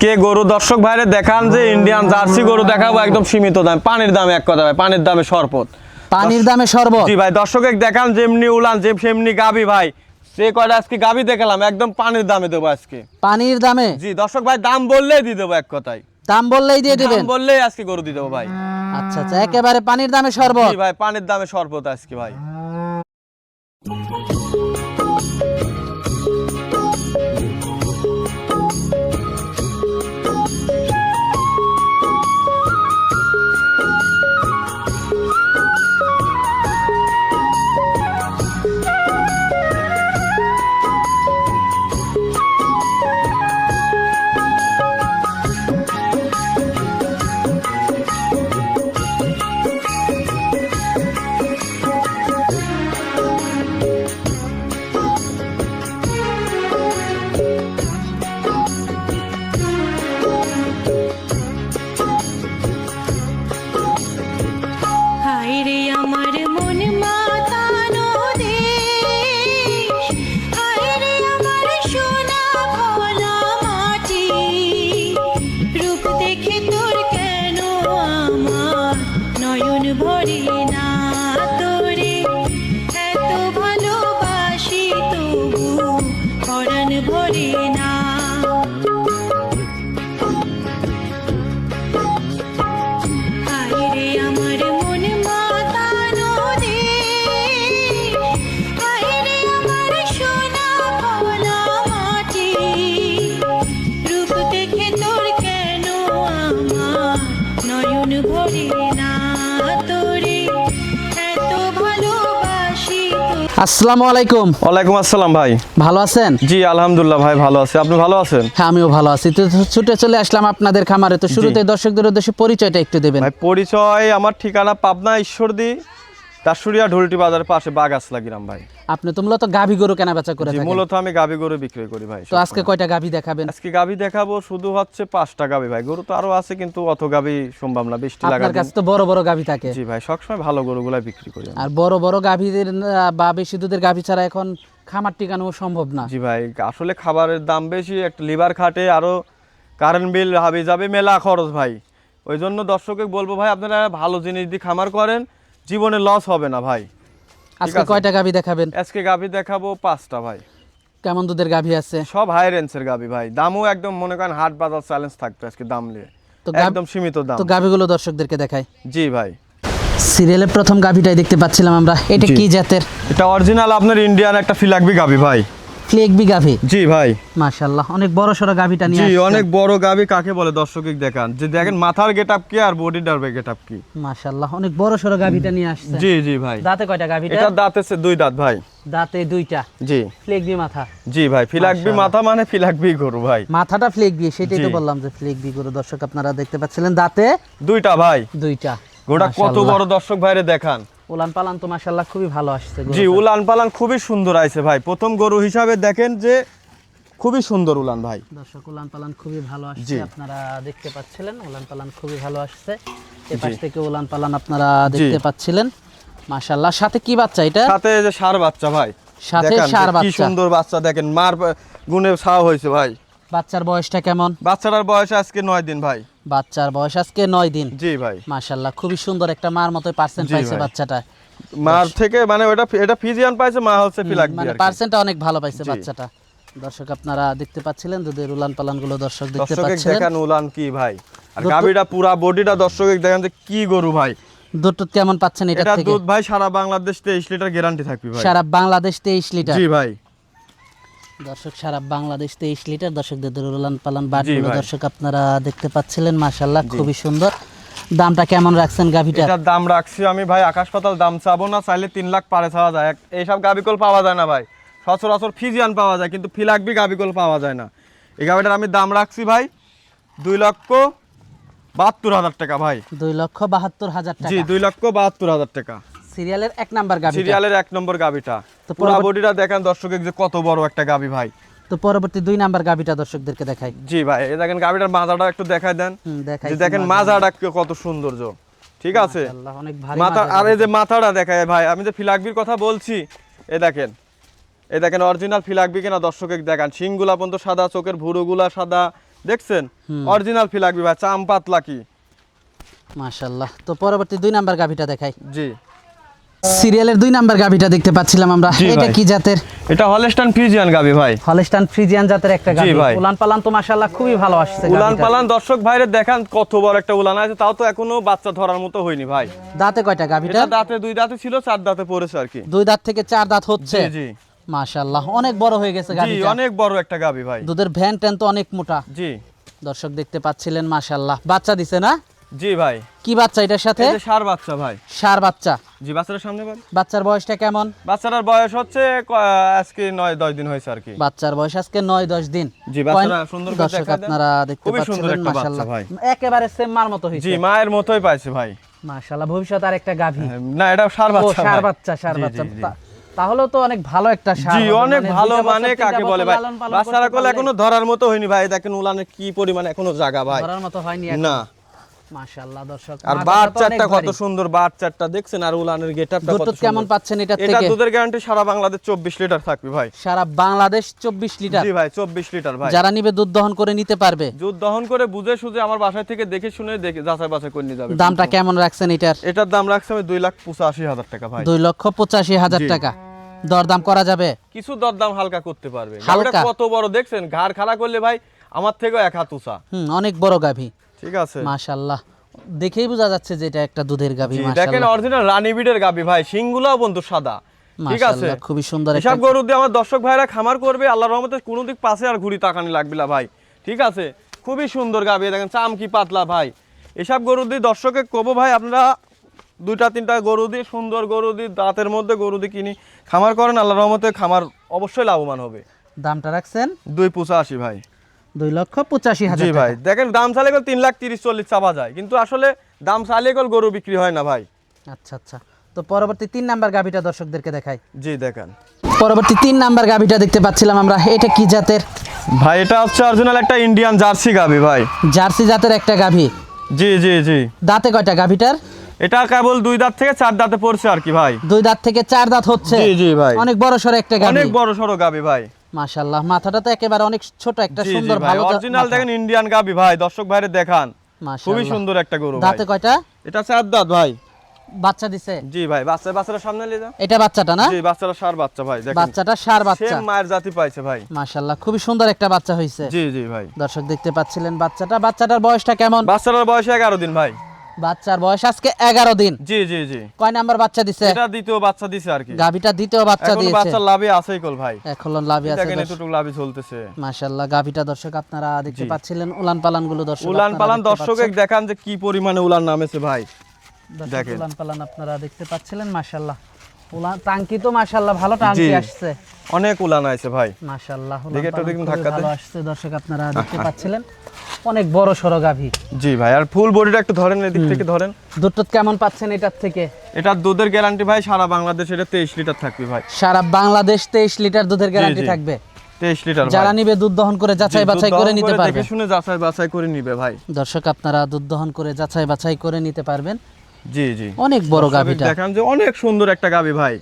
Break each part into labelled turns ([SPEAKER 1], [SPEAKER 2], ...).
[SPEAKER 1] আজকে গরু দর্শক ভাইরে দেখান যে ইন্ডিয়ান জার্সি গরু দেখাবো একদম সীমিত দাম। পানির দামে এক কথা ভাই পানির দামে শরবত।
[SPEAKER 2] পানির দামে শরবত?
[SPEAKER 1] জি ভাই দর্শকে দেখান যেমনি উলান যে সেমনি গাবি ভাই। সে কয়টা আজকে গাবি দেখালাম একদম পানির দামে দেবো আজকে।
[SPEAKER 2] পানির দামে?
[SPEAKER 1] জি দর্শক ভাই দাম বললেই দিয়ে দেবো এক কথায়।
[SPEAKER 2] দাম বললেই দিয়ে দিবেন?
[SPEAKER 1] দাম বললেই আজকে গরু দিয়ে দেবো ভাই।
[SPEAKER 2] আচ্ছা আচ্ছা একেবারে পানির দামে শরবত?
[SPEAKER 1] জি ভাই পানির দামে শরবত আজকে ভাই।
[SPEAKER 2] আসসালামু আলাইকুম।
[SPEAKER 1] ওয়ালাইকুম আসসালাম ভাই।
[SPEAKER 2] ভালো আছেন?
[SPEAKER 1] জি আলহামদুলিল্লাহ ভাই ভালো আছি। আপনি ভালো আছেন?
[SPEAKER 2] হ্যাঁ আমিও ভালো আছি। তো ছুটে চলে আসলাম আপনাদের খামারে। তো শুরুতে দর্শকদের উদ্দেশ্যে পরিচয়টা একটু দেবেন।
[SPEAKER 1] ভাই পরিচয় আমার ঠিকানা পাবনা ঈশ্বরদী দাসুরিয়া ঢুলটি বাজারের পাশে বাগাসলা গ্রাম ভাই।
[SPEAKER 2] আপনি তো মূলত গাভী গরু কেনা বেচা করে থাকেন।
[SPEAKER 1] মূলত আমি গাবি গরু বিক্রি করি ভাই
[SPEAKER 2] তো আজকে কয়টা গাভী দেখাবেন?
[SPEAKER 1] আজকে গাবি দেখাবো শুধু হচ্ছে পাঁচটা গাবি ভাই। গরু তো আরও আছে কিন্তু অত গাবি সম্ভব না বৃষ্টি লাগা
[SPEAKER 2] আপনার কাছে তো বড় বড় গাভী থাকে।
[SPEAKER 1] জি ভাই সবসময় ভালো গরুগুলা বিক্রি করি
[SPEAKER 2] আর বড় বড় গাভীদের বা বেশি দুধের গাভী ছাড়া এখন খামার টিকানো সম্ভব না।
[SPEAKER 1] জি ভাই আসলে খাবারের দাম বেশি একটা লিভার খাটে আরও কারেন্ট বিল হাবি যাবে মেলা খরচ ভাই। ওই জন্য দর্শকে বলব ভাই আপনারা ভালো জিনিস দিয়ে খামার করেন জীবনে লস হবে না ভাই।
[SPEAKER 2] আজকে কয়টা গাভী দেখাবেন?
[SPEAKER 1] আজকে গাভী দেখাবো পাঁচটা ভাই।
[SPEAKER 2] কেমন দুধের গাভী আছে?
[SPEAKER 1] সব হাই রেঞ্জের গাভী ভাই। দামও একদম মনে করেন হাট বাজার চ্যালেঞ্জ থাকতো আজকে দাম নিয়ে।
[SPEAKER 2] তো
[SPEAKER 1] একদম সীমিত দাম।
[SPEAKER 2] তো গাভীগুলো দর্শকদেরকে দেখাই।
[SPEAKER 1] জি ভাই।
[SPEAKER 2] সিরিয়ালের প্রথম গাভীটাই দেখতে পাচ্ছিলাম আমরা। এটা কি জাতের?
[SPEAKER 1] এটা অরিজিনাল আপনার ইন্ডিয়ান একটা ফিলাকবি গাভী ভাই।
[SPEAKER 2] ফ্লেগবি গাভী?
[SPEAKER 1] জি ভাই।
[SPEAKER 2] মাশাআল্লাহ অনেক বড় সড়ো গাভীটা নিয়ে
[SPEAKER 1] জি অনেক বড় গাবি কাকে বলে দেখান। যে দেখেন মাথার গেট আপ কি আর বডিটার গেট আপ কি?
[SPEAKER 2] মাশাআল্লাহ অনেক বড় সড়ো গাভীটা নিয়ে আসছে
[SPEAKER 1] জি জি ভাই।
[SPEAKER 2] দাঁতে কয়টা গাভীটা?
[SPEAKER 1] এটা দুই দাঁত ভাই।
[SPEAKER 2] দাঁতে দুইটা।
[SPEAKER 1] জি।
[SPEAKER 2] ফ্লেগবি মাথা?
[SPEAKER 1] জি ভাই ফিলাকবি মাথা মানে ফিলাকবি গরু ভাই।
[SPEAKER 2] মাথাটা ফ্লেগবি সেটাই তো বললাম যে ফ্লেগবি গরু। দর্শক আপনারা দেখতে পাচ্ছিলেন দাঁতে
[SPEAKER 1] দুইটা ভাই।
[SPEAKER 2] দুইটা।
[SPEAKER 1] গোটা কত বড় দর্শক ভাইরে দেখান।
[SPEAKER 2] উলান পালান তো মাশাআল্লাহ খুবই ভালো আসছে
[SPEAKER 1] জি উলান পালান খুবই সুন্দর আইছে ভাই। প্রথম গরু হিসাবে দেখেন যে খুবই সুন্দর উলান ভাই।
[SPEAKER 2] দর্শক উলান পালান খুবই ভালো আসছে। আপনারা দেখতে পাচ্ছিলেন উলান পালান খুবই ভালো আসছে। এ পাশ থেকে উলান পালান আপনারা দেখতে পাচ্ছিলেন। মাশাআল্লাহ সাথে কি বাচ্চা এটা?
[SPEAKER 1] সাথে যে সার বাচ্চা ভাই।
[SPEAKER 2] সাথে
[SPEAKER 1] যে
[SPEAKER 2] ষাঁড়
[SPEAKER 1] কি
[SPEAKER 2] বাচ্চা।
[SPEAKER 1] সুন্দর বাচ্চা দেখেন মার গুনে ছাও হয়েছে ভাই।
[SPEAKER 2] বাচ্চার বয়সটা কেমন?
[SPEAKER 1] বাচ্চাটার বয়স আজকে নয় দিন ভাই।
[SPEAKER 2] বাচ্চার বয়স আজকে নয় দিন।
[SPEAKER 1] জি ভাই।
[SPEAKER 2] মাশাআল্লাহ খুবই সুন্দর একটা মার মতো পার্সেন্ট পাইছে বাচ্চাটা।
[SPEAKER 1] মার থেকে মানে ওটা এটা ফিজিয়ান পাইছে মা হচ্ছে ফিলাকবি
[SPEAKER 2] মানে পার্সেন্টটা অনেক ভালো পাইছে বাচ্চাটা। দর্শক আপনারা দেখতে পাচ্ছিলেন দুধের উলান পালানগুলো দর্শক দেখতে
[SPEAKER 1] দর্শকে
[SPEAKER 2] পাচ্ছিলেন
[SPEAKER 1] দেখেন উলান কি ভাই। আর গাবিটা পুরা বডিটা দর্শকে দেখেন যে কি গরু ভাই।
[SPEAKER 2] দুধ কেমন পাচ্ছেন এটা থেকে?
[SPEAKER 1] এটা দুধ ভাই সারা বাংলাদেশ তেইশ লিটার গ্যারান্টি থাকবে ভাই।
[SPEAKER 2] সারা বাংলাদেশ তেইশ লিটার।
[SPEAKER 1] জি ভাই।
[SPEAKER 2] দর্শক সারা বাংলাদেশ তেইশ লিটার দর্শকদের উলান পালান বাটগুলো দর্শক আপনারা দেখতে পাচ্ছিলেন মাশাল্লাহ খুবই সুন্দর। দামটা কেমন রাখছেন গাভিটা?
[SPEAKER 1] এটার দাম রাখছি আমি ভাই আকাশ পাতাল দাম চাবো না চাইলে তিন লাখ পারে চাওয়া যায়। এইসব গাবিকল পাওয়া যায় না ভাই। সচরাচর ফিজিয়ান পাওয়া যায় কিন্তু ফিলাকবি গাবিকল পাওয়া যায় না। এই গাবিটার আমি দাম রাখছি ভাই দুই লক্ষ বাহাত্তর হাজার টাকা ভাই।
[SPEAKER 2] দুই লক্ষ বাহাত্তর হাজার টাকা।
[SPEAKER 1] জি দুই লক্ষ বাহাত্তর হাজার টাকা।
[SPEAKER 2] সিরিয়ালের এক নাম্বার গাভি
[SPEAKER 1] সিরিয়ালের এক নম্বর গাবিটা।
[SPEAKER 2] তো
[SPEAKER 1] পুরা বডিটা দেখেন দর্শকে যে কত বড় একটা গাবি ভাই।
[SPEAKER 2] তো পরবর্তী দুই নাম্বার গাভিটা দর্শকদেরকে দেখাই।
[SPEAKER 1] জি ভাই এই দেখেন গাবিটার মাজাটা একটু দেখাই দেন।
[SPEAKER 2] দেখাই
[SPEAKER 1] দেখেন মাজাটা। কত সৌন্দর্য। ঠিক আছে?
[SPEAKER 2] অনেক ভারী
[SPEAKER 1] মাথা আর এই যে মাথাটা দেখায় ভাই আমি যে ফিলাকবির কথা বলছি এ দেখেন। এ দেখেন অরিজিনাল ফিলাকবি কিনা দর্শকে দেখান। শিংগুলা পর্যন্ত সাদা চোখের ভুরুগুলা সাদা দেখছেন? অরিজিনাল ফিলাকবি ভাই চাম পাতলা কি।
[SPEAKER 2] মাশাল্লাহ তো পরবর্তী দুই নাম্বার গাভিটা দেখাই।
[SPEAKER 1] জি।
[SPEAKER 2] সিরিয়ালের দুই নাম্বার গাভিটা দেখতে পাচ্ছিলাম আমরা। এটা কি জাতের?
[SPEAKER 1] এটা হলস্টান ফ্রিজিয়ান গাবি ভাই।
[SPEAKER 2] হলস্টান ফ্রিজিয়ান জাতের একটা গাভি।
[SPEAKER 1] ভাই।
[SPEAKER 2] উলান পালান তো মাশাল্লাহ খুবই ভালো আসছে
[SPEAKER 1] উলান পালান দর্শক ভাইরে দেখান কত বড় একটা উলান আছে তাও তো এখনও বাচ্চা ধরার মতো হয়নি ভাই।
[SPEAKER 2] দাঁতে কয়টা গাভিটা?
[SPEAKER 1] এটা দাঁতে দুই দাঁতে ছিল চার দাঁতে পড়েছে আর কি।
[SPEAKER 2] দুই দাঁত থেকে চার দাঁত হচ্ছে?
[SPEAKER 1] জি জি।
[SPEAKER 2] মাশাল্লাহ অনেক বড় হয়ে গেছে
[SPEAKER 1] জি অনেক বড় একটা গাবি ভাই।
[SPEAKER 2] দুধের ভ্যান ট্যান তো অনেক মোটা।
[SPEAKER 1] জি।
[SPEAKER 2] দর্শক দেখতে পাচ্ছিলেন মাশাল্লাহ বাচ্চা দিছে না?
[SPEAKER 1] জি ভাই।
[SPEAKER 2] কি বাচ্চা এটার সাথে?
[SPEAKER 1] সার বাচ্চা ভাই।
[SPEAKER 2] সার বাচ্চা।
[SPEAKER 1] জি বাচ্চাটার সামনে
[SPEAKER 2] বাচ্চার বয়সটা কেমন?
[SPEAKER 1] বাচ্চাটার বয়স হচ্ছে আজকে নয় দশ দিন হয়েছে আর কি।
[SPEAKER 2] বাচ্চার বয়স আজকে নয় দশ দিন।
[SPEAKER 1] জি, বাচ্চারা সুন্দর
[SPEAKER 2] দর্শক আপনারা দেখতে
[SPEAKER 1] বাচ্চা
[SPEAKER 2] মাশাল্লাহ
[SPEAKER 1] ভাই।
[SPEAKER 2] একেবারে সেম মার মতো
[SPEAKER 1] জি মায়ের মতোই পাইছে ভাই।
[SPEAKER 2] মাশাল্লাহ ভবিষ্যৎ আর একটা গাভী
[SPEAKER 1] না এটা সার বাচ্চা
[SPEAKER 2] সার বাচ্চা সার বাচ্চা।
[SPEAKER 1] জি।
[SPEAKER 2] তা- অনেক ভালো একটা সার
[SPEAKER 1] জি অনেক
[SPEAKER 2] মানে
[SPEAKER 1] ভালো মানে কাকে বলে ভাই? বাচ্চারা কোলে এখনও ধরার মতো হয়নি ভাই। দেখেন উলানের কি পরিমাণ এখনও জায়গা ভাই।
[SPEAKER 2] ধরার মতো হয়নি
[SPEAKER 1] না।
[SPEAKER 2] মাশাল্লাহ দর্শক।
[SPEAKER 1] আর
[SPEAKER 2] মাথাটা
[SPEAKER 1] বাচ্চাটা কত সুন্দর বাচ্চাটা দেখছেন? আর উলানের গেটআপটা কত
[SPEAKER 2] টুধ কেমন পাচ্ছেন
[SPEAKER 1] এটা
[SPEAKER 2] থেকে?
[SPEAKER 1] দুধের গ্যারান্টি সারা বাংলাদেশ চব্বিশ লিটার থাকবে ভাই।
[SPEAKER 2] সারা বাংলাদেশ চব্বিশ লিটার?
[SPEAKER 1] জি ভাই চব্বিশ লিটার ভাই।
[SPEAKER 2] যারা নিবে দুধ দহন করে নিতে পারবে।
[SPEAKER 1] দুধ দহন করে বুঝে সুঝে আমার থেকে দেখে শুনে দেখে যাচাই বাছাই করে নিয়ে যাবে।
[SPEAKER 2] দামটা কেমন রাখছেন এটার?
[SPEAKER 1] এটার দাম রাখছে আমি দুই লাখ পঁচাশি হাজার টাকা ভাই।
[SPEAKER 2] দুই লক্ষ পঁচাশি হাজার
[SPEAKER 1] জি।
[SPEAKER 2] টাকা। দরদাম করা যাবে?
[SPEAKER 1] কিছু দরদাম হালকা করতে পারবে।
[SPEAKER 2] হালকা?
[SPEAKER 1] কত বড় দেখছেন? ঘাড় খাড়া করলে ভাই আমার থেকেও এক হাত উঁচা।
[SPEAKER 2] হুম অনেক বড় গাভী।
[SPEAKER 1] ঠিক আছে।
[SPEAKER 2] মাশাল্লাহ দেখেই বোঝা যাচ্ছে যে এটা একটা দুধের গাভী
[SPEAKER 1] জি, দেখেন অরিজিনাল রানী বিডের গাবি ভাই। সিংগুলাও বন্ধু সাদা। ঠিক আছে?
[SPEAKER 2] খুবই সুন্দর একটা
[SPEAKER 1] এসব গরু দিয়ে আমার দর্শক ভাইরা খামার করবে আল্লাহর রহমতে কোনো দিক পাশে আর ঘুরি তাকানি লাগবে না ভাই। ঠিক আছে? খুবই সুন্দর গাবি দেখেন চাম কি পাতলা ভাই। এসব গরু দিয়ে দর্শকে কবো ভাই আপনারা দুইটা তিনটা গরু দিয়ে সুন্দর গরু দিয়ে দাঁতের মধ্যে গরু দিয়ে কিনি খামার করেন আল্লাহর রহমতে খামার অবশ্যই লাভবান হবে।
[SPEAKER 2] দামটা রাখছেন?
[SPEAKER 1] দুই পুষা আশি ভাই।
[SPEAKER 2] দুই লক্ষ পঁচাশি হাজার
[SPEAKER 1] জি ভাই দেখেন দাম চালে গেল তিন লাখ তিরিশ চল্লিশ চাপা যায়। কিন্তু আসলে দাম চালিয়ে গেল গরু বিক্রি হয় না ভাই।
[SPEAKER 2] আচ্ছা আচ্ছা। তো পরবর্তী তিন নাম্বার গাভীটা দর্শকদেরকে দেখাই।
[SPEAKER 1] জি দেখেন।
[SPEAKER 2] পরবর্তী তিন নাম্বার গাভীটা দেখতে পাচ্ছিলাম আমরা। এটা কি জাতের?
[SPEAKER 1] ভাই এটা হচ্ছে অরিজিনাল একটা ইন্ডিয়ান জার্সি গাবি ভাই।
[SPEAKER 2] জার্সি জাতের একটা গাভী।
[SPEAKER 1] জি জি জি।
[SPEAKER 2] দাঁতে কয়টা গাভীটার?
[SPEAKER 1] এটা কেবল দুই দাঁত থেকে চার দাঁতে পড়ছে আর কি ভাই।
[SPEAKER 2] দুই দাঁত থেকে চার দাঁত হচ্ছে।
[SPEAKER 1] জি, জি, ভাই।
[SPEAKER 2] অনেক বড় সড়ো একটা গাভী।
[SPEAKER 1] অনেক বড় সড়ো গাবি ভাই।
[SPEAKER 2] মাশাল্লাহ মাথাটা তো একেবারে অনেক ছোট একটা সুন্দর ভালো
[SPEAKER 1] অরিজিনাল দেখেন ইন্ডিয়ান গাবি ভাই। দর্শক ভাইরে দেখান। খুবই সুন্দর একটা গরু
[SPEAKER 2] দাঁতে কয়টা?
[SPEAKER 1] এটা চার দাঁত ভাই।
[SPEAKER 2] বাচ্চা দিছে?
[SPEAKER 1] জি ভাই বাচ্চা বাচ্চারা সামনে নিয়ে যান।
[SPEAKER 2] এটা বাচ্চাটা না?
[SPEAKER 1] জি বাচ্চারা সার বাচ্চা ভাই দেখেন।
[SPEAKER 2] বাচ্চাটা সার বাচ্চা।
[SPEAKER 1] সেম মায়ের জাতি পাইছে ভাই।
[SPEAKER 2] মাশাল্লাহ খুবই সুন্দর একটা বাচ্চা হয়েছে
[SPEAKER 1] জি জি ভাই।
[SPEAKER 2] দর্শক দেখতে পাচ্ছিলেন বাচ্চাটা। বাচ্চাটার বয়সটা কেমন?
[SPEAKER 1] বাচ্চাটার বয়স এগারো দিন ভাই।
[SPEAKER 2] বাচ্চার বয়স আজকে এগারো দিন।
[SPEAKER 1] জি জি জি।
[SPEAKER 2] কয় নাম্বার বাচ্চা দিছে?
[SPEAKER 1] এটা দ্বিতীয় বাচ্চা দিছে আর কি।
[SPEAKER 2] গাভীটা দ্বিতীয় বাচ্চা
[SPEAKER 1] এখন
[SPEAKER 2] দিয়েছে।
[SPEAKER 1] বাচ্চার লাভে আছেই কল ভাই।
[SPEAKER 2] এখন লাভই আছে
[SPEAKER 1] দেখেন এতটুকু লাভই চলতেছে?
[SPEAKER 2] মাশাল্লাহ গাভীটা দর্শক আপনারা দেখতে পাচ্ছিলেন উলান পালানগুলো দর্শক
[SPEAKER 1] উলান পালান দর্শকে
[SPEAKER 2] পাচ্ছেন।
[SPEAKER 1] দেখান যে কি পরিমাণে উলান নামেছে ভাই। দেখেন।
[SPEAKER 2] উলান পালান আপনারা দেখতে পাচ্ছিলেন মাশাল্লাহ উলান টাঙ্কি তো মাশাল্লাহ ভালো টাঙ্কি আসছে।
[SPEAKER 1] অনেক উলান আছে ভাই।
[SPEAKER 2] মাশাল্লাহ উলান
[SPEAKER 1] দেখে একটু দেখুন
[SPEAKER 2] খুবই
[SPEAKER 1] ধাক্কা দে।
[SPEAKER 2] ভালো আসছে দর্শক আপনারা দেখতে পাচ্ছিলেন। অনেক বড় সড়ো গাভী।
[SPEAKER 1] জি ভাই আর ফুল বডিটা একটু ধরেন এদিক থেকে ধরেন।
[SPEAKER 2] দুধ টুধ কেমন পাচ্ছেন এটার থেকে?
[SPEAKER 1] এটার দুধের গ্যারান্টি ভাই সারা বাংলাদেশ এটা তেইশ লিটার থাকবে ভাই।
[SPEAKER 2] সারা বাংলাদেশ তেইশ লিটার দুধের গ্যারান্টি থাকবে?
[SPEAKER 1] তেইশ লিটার
[SPEAKER 2] যারা নিবে দুধ দহন করে যাচাই বাছাই করে নিতে পারবে।
[SPEAKER 1] দেখে শুনে যাচাই বাছাই করে নিবে ভাই।
[SPEAKER 2] দর্শক আপনারা দুধ দহন করে যাচাই বাছাই করে নিতে পারবেন।
[SPEAKER 1] জি জি।
[SPEAKER 2] অনেক বড় গাভীটা।
[SPEAKER 1] দেখান যে অনেক সুন্দর একটা গাভী ভাই।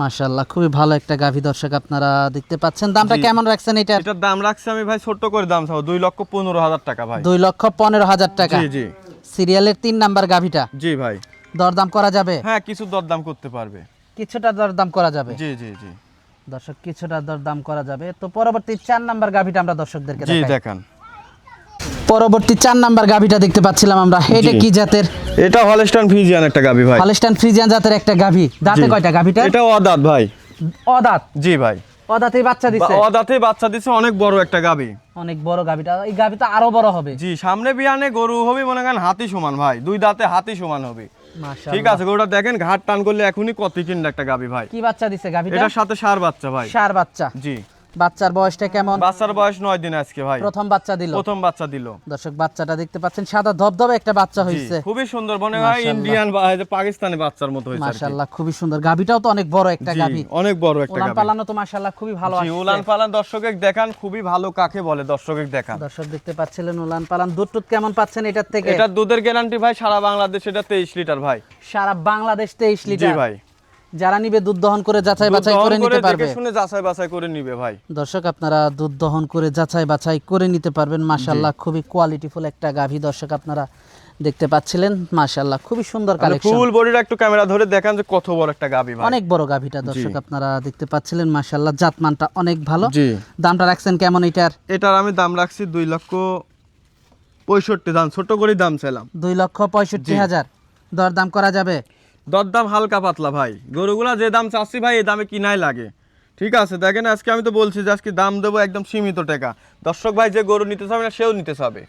[SPEAKER 2] মাশাল্লাহ খুবই ভালো একটা গাভী দর্শক আপনারা দেখতে পাচ্ছেন। দামটা কেমন রাখছেন এটা?
[SPEAKER 1] এটার দাম রাখছি আমি ভাই ছোট করে দাম চাও দুই লক্ষ পনেরো হাজার টাকা ভাই।
[SPEAKER 2] দুই লক্ষ পনেরো হাজার টাকা।
[SPEAKER 1] জি জি।
[SPEAKER 2] সিরিয়ালের তিন নাম্বার গাভীটা।
[SPEAKER 1] জি ভাই।
[SPEAKER 2] দরদাম করা যাবে?
[SPEAKER 1] হ্যাঁ কিছু দরদাম করতে পারবে।
[SPEAKER 2] কিছুটা দরদাম করা যাবে?
[SPEAKER 1] জি জি জি।
[SPEAKER 2] দর্শক কিছুটা দরদাম করা যাবে। তো পরবর্তী চার নাম্বার গাভীটা আমরা দর্শকদেরকে
[SPEAKER 1] জি
[SPEAKER 2] দেখাই।
[SPEAKER 1] দেখান।
[SPEAKER 2] পরবর্তী চার নাম্বার গাভীটা দেখতে পাচ্ছিলাম আমরা। এটা কি জাতের?
[SPEAKER 1] এটা হলস্টান ফিজিয়ান একটা গাভী ভাই।
[SPEAKER 2] হলস্টাইন ফ্রিজিয়ান জাতের একটা গাভী। দাঁতে কয়টা গাভীটা?
[SPEAKER 1] এটা অদাত ভাই।
[SPEAKER 2] অদাঁত?
[SPEAKER 1] জি ভাই।
[SPEAKER 2] অদাঁতেই বাচ্চা দিছে?
[SPEAKER 1] অদাতে বাচ্চা দিছে অনেক বড় একটা গাভী।
[SPEAKER 2] অনেক বড় গাভীটা। এই গাভী তো আরও বড় হবে।
[SPEAKER 1] জি সামনে বিয়ানে গরু হবে মনে করেন হাতি সমান ভাই। দুই দাঁতে হাতি সমান হবে।
[SPEAKER 2] মাশাআল্লাহ।
[SPEAKER 1] ঠিক আছে গরুটা দেখেন ঘাট টান করলে এখনই কত কিনলে একটা গাভী ভাই।
[SPEAKER 2] কি বাচ্চা দিছে গাভীটা?
[SPEAKER 1] এটার সাথে সার বাচ্চা ভাই।
[SPEAKER 2] সার বাচ্চা।
[SPEAKER 1] জি।
[SPEAKER 2] বাচ্চার বয়সটা কেমন?
[SPEAKER 1] বাচ্চার বয়স নয় দিন আজকে ভাই।
[SPEAKER 2] প্রথম বাচ্চা দিল?
[SPEAKER 1] প্রথম বাচ্চা দিল।
[SPEAKER 2] দর্শক বাচ্চাটা দেখতে পাচ্ছেন সাদা ধবধবে একটা বাচ্চা
[SPEAKER 1] জি,
[SPEAKER 2] হয়েছে।
[SPEAKER 1] খুবই সুন্দর মনে হয় ইন্ডিয়ান পাকিস্তানি বাচ্চার মতো হয়েছে
[SPEAKER 2] মাশাআল্লাহ খুবই সুন্দর। গাভীটাও তো অনেক বড় একটা
[SPEAKER 1] জি,
[SPEAKER 2] গাভী।
[SPEAKER 1] অনেক বড় একটা গাভী।
[SPEAKER 2] পালানো তো মাশাআল্লাহ খুবই ভালো
[SPEAKER 1] জি, উলান পালান দর্শকে দেখান খুবই ভালো কাকে বলে দর্শকে দেখান।
[SPEAKER 2] দর্শক দেখতে পাচ্ছিলেন উলান পালান। দুধ টুধ কেমন পাচ্ছেন এটার থেকে?
[SPEAKER 1] এটা দুধের গ্যারান্টি ভাই সারা বাংলাদেশ এটা তেইশ লিটার ভাই।
[SPEAKER 2] সারা বাংলাদেশ তেইশ
[SPEAKER 1] জি
[SPEAKER 2] লিটার।
[SPEAKER 1] ভাই।
[SPEAKER 2] যারা নিবে দুধ দহন করে যাচাই বাছাই করে নিতে পারবে।
[SPEAKER 1] শুনে যাচাই বাছাই করে নিবে ভাই।
[SPEAKER 2] দর্শক আপনারা দুধ দহন করে যাচাই বাছাই করে নিতে পারবেন। মাশাল্লাহ খুবই কোয়ালিটিফুল একটা গাভী দর্শক আপনারা দেখতে পাচ্ছিলেন। মাশাল্লাহ খুবই সুন্দর কালেকশন
[SPEAKER 1] ফুল বডিটা একটু ক্যামেরা ধরে দেখান যে কত বড় একটা গাবি ভাই।
[SPEAKER 2] অনেক বড় গাভীটা দর্শক আপনারা দেখতে পাচ্ছিলেন। মাশাল্লাহ জাতমানটা অনেক ভালো।
[SPEAKER 1] জি।
[SPEAKER 2] দামটা রাখছেন কেমন এটার?
[SPEAKER 1] এটার আমি দাম রাখছি দুই লক্ষ পঁয়ষট্টি দাম ছোট করে দাম চাইলাম।
[SPEAKER 2] দুই লক্ষ পঁয়ষট্টি হাজার। দর দাম করা যাবে?
[SPEAKER 1] দরদাম হালকা পাতলা ভাই। গরুগুলা যে দাম চাচ্ছি ভাই এই দামে কিনাই লাগে। ঠিক আছে দেখেন আজকে আমি তো বলছি যে আজকে দাম দেবো একদম সীমিত টাকা। দর্শক ভাই যে গরু নিতে চাবে না সেও নিতে চাবে।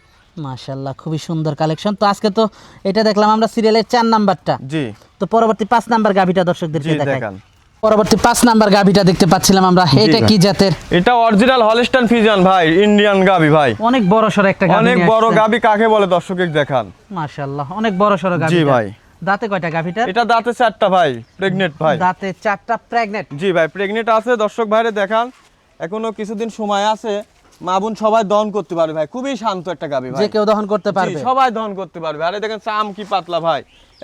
[SPEAKER 2] মাশাল্লাহ খুবই সুন্দর কালেকশন। তো আজকে তো এটা দেখলাম আমরা সিরিয়ালের চার নাম্বারটা।
[SPEAKER 1] জি।
[SPEAKER 2] তো পরবর্তী পাঁচ নাম্বার গাভীটা দর্শকদেরকে দেখাই।
[SPEAKER 1] দেখান।
[SPEAKER 2] পরবর্তী পাঁচ নাম্বার গাভীটা দেখতে পাচ্ছিলাম আমরা। এটা কি জাতের?
[SPEAKER 1] এটা অরিজিনাল হলিস্টান ফিজিয়ান ভাই ইন্ডিয়ান গাবি ভাই।
[SPEAKER 2] অনেক বড় সড়ো একটা গাভী
[SPEAKER 1] অনেক বড় গাবি কাকে বলে দর্শকে দেখান।
[SPEAKER 2] মাশাল্লাহ অনেক বড় সড়ো গাভী
[SPEAKER 1] জি ভাই।
[SPEAKER 2] দাঁতে কয়টা গাভীটার?
[SPEAKER 1] এটা দাঁতে চারটা ভাই প্রেগনেন্ট ভাই।
[SPEAKER 2] দাঁতে চারটা প্রেগনেন্ট
[SPEAKER 1] জি ভাই প্রেগনেন্ট আছে দর্শক ভাইরে দেখান। এখনও কিছুদিন সময় আছে মা বোন সবাই দহন করতে পারবে ভাই। খুবই শান্ত একটা গাবি ভাই।
[SPEAKER 2] যে কেউ দহন করতে পারবে।
[SPEAKER 1] সবাই দহন করতে পারবে। আরে দেখেন চাম কি পাতলা ভাই।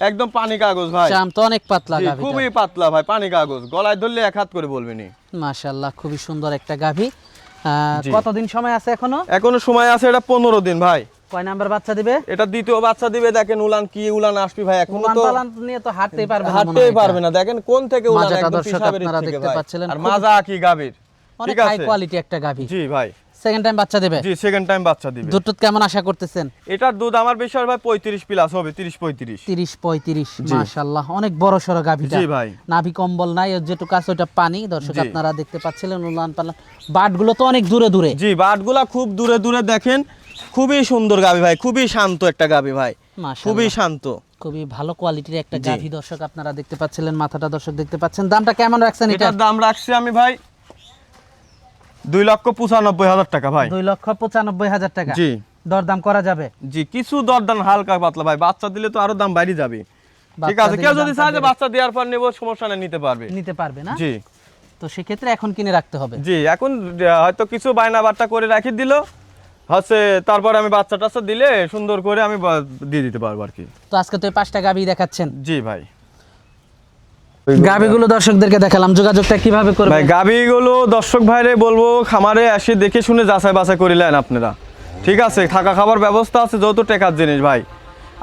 [SPEAKER 1] একদম পানি কাগজ ভাই।
[SPEAKER 2] চাম তো অনেক পাতলা গাভী
[SPEAKER 1] খুবই পাতলা ভাই পানি কাগজ। গলায় ধরলে এক হাত করে বলবেনি
[SPEAKER 2] মাশাল্লাহ খুবই সুন্দর একটা গাভী। কতদিন সময় আছে এখনও?
[SPEAKER 1] এখনও সময় আছে এটা পনেরো দিন ভাই।
[SPEAKER 2] কয় নাম্বার বাচ্চা দিবে?
[SPEAKER 1] এটা দ্বিতীয় বাচ্চা দিবে দেখেন উলান কি উলান আসবি ভাই
[SPEAKER 2] এখনও
[SPEAKER 1] তো
[SPEAKER 2] পালান নিয়ে তো হাঁটতেই পারবে না
[SPEAKER 1] হাঁটতেই পারবে না। দেখেন কোন থেকে উলান একদম থেকে ভাই। আর মাজা কি গাবির
[SPEAKER 2] অনেক হাই কোয়ালিটি একটা গাভী।
[SPEAKER 1] জি ভাই।
[SPEAKER 2] সেকেন্ড টাইম বাচ্চা দেবে?
[SPEAKER 1] জি সেকেন্ড টাইম বাচ্চা দিবে।
[SPEAKER 2] দুধ কেমন আশা করতেছেন?
[SPEAKER 1] এটার দুধ আমার ভাই পঁয়ত্রিশ প্লাস হবে তিরিশ পঁয়ত্রিশ।
[SPEAKER 2] তিরিশ পঁয়ত্রিশ মাশাল্লাহ অনেক বড় সড়ো গাভীটা।
[SPEAKER 1] জি ভাই।
[SPEAKER 2] নাভি কম্বল নাই ওর যেটুকু আছে ওটা পানি। দর্শক আপনারা দেখতে পাচ্ছিলেন উলান পালান। বাটগুলো তো অনেক দূরে দূরে।
[SPEAKER 1] জি বাটগুলা খুব দূরে দূরে দেখেন। খুবই সুন্দর গাবি ভাই খুবই শান্ত একটা গাবি ভাই। খুবই শান্ত।
[SPEAKER 2] খুবই ভালো কোয়ালিটির একটা। গাভী দর্শক আপনারা দেখতে পাচ্ছিলেন মাথাটা দর্শক দেখতে পাচ্ছেন। দামটা কেমন রাখছেন
[SPEAKER 1] এটার দাম রাখছি আমি ভাই দুই লক্ষ পঁচানব্বই হাজার টাকা ভাই।
[SPEAKER 2] দুই লক্ষ পঁচানব্বই হাজার টাকা।
[SPEAKER 1] জি।
[SPEAKER 2] দরদাম করা যাবে?
[SPEAKER 1] জি কিছু দরদাম হালকা পাতলা ভাই। বাচ্চা দিলে তো আরও দাম বাইরে যাবে। ঠিক আছে কেউ যদি চায় যে বাচ্চা দেওয়ার পর নেব সমস্যা নেই নিতে পারবে।
[SPEAKER 2] নিতে পারবে না?
[SPEAKER 1] জি।
[SPEAKER 2] তো সেক্ষেত্রে এখন কিনে রাখতে হবে।
[SPEAKER 1] জি এখন হয়তো কিছু বায়না বার্তা করে রাখি দিল। হচ্ছে তারপরে আমি বাচ্চা টাচ্চা দিলে সুন্দর করে আমি দিয়ে দিতে পারব আর কি।
[SPEAKER 2] তো আজকে তো পাঁচটা গাভী দেখাচ্ছেন।
[SPEAKER 1] জি ভাই।
[SPEAKER 2] গাভীগুলো দর্শকদেরকে দেখালাম যোগাযোগটা কীভাবে করবে
[SPEAKER 1] ভাই গাবিগুলো দর্শক ভাইরে বলব খামারে এসে দেখে শুনে যাচাই বাছাই করিলেন আপনারা। ঠিক আছে থাকা খাবার ব্যবস্থা আছে যত টেকার জিনিস ভাই।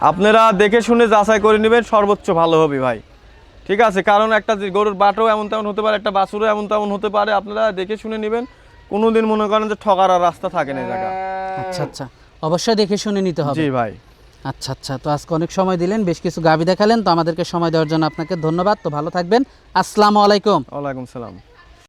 [SPEAKER 1] আপনারা দেখে শুনে যাচাই করে নেবেন সর্বোচ্চ ভালো হবে ভাই। ঠিক আছে কারণ একটা গরুর বাটও এমন তেমন হতে পারে একটা বাছুরও এমন তেমন হতে পারে আপনারা দেখে শুনে নেবেন। কোনোদিন মনে করেন যে ঠকার আর রাস্তা থাকে না জায়গা।
[SPEAKER 2] আচ্ছা আচ্ছা। অবশ্যই দেখে শুনে নিতে হবে।
[SPEAKER 1] জি ভাই।
[SPEAKER 2] আচ্ছা আচ্ছা। তো আজকে অনেক সময় দিলেন বেশ কিছু গাবি দেখালেন তো আমাদেরকে সময় দেওয়ার জন্য আপনাকে ধন্যবাদ। তো ভালো থাকবেন। আসসালামু আলাইকুম।
[SPEAKER 1] ওয়ালাইকুম সালাম।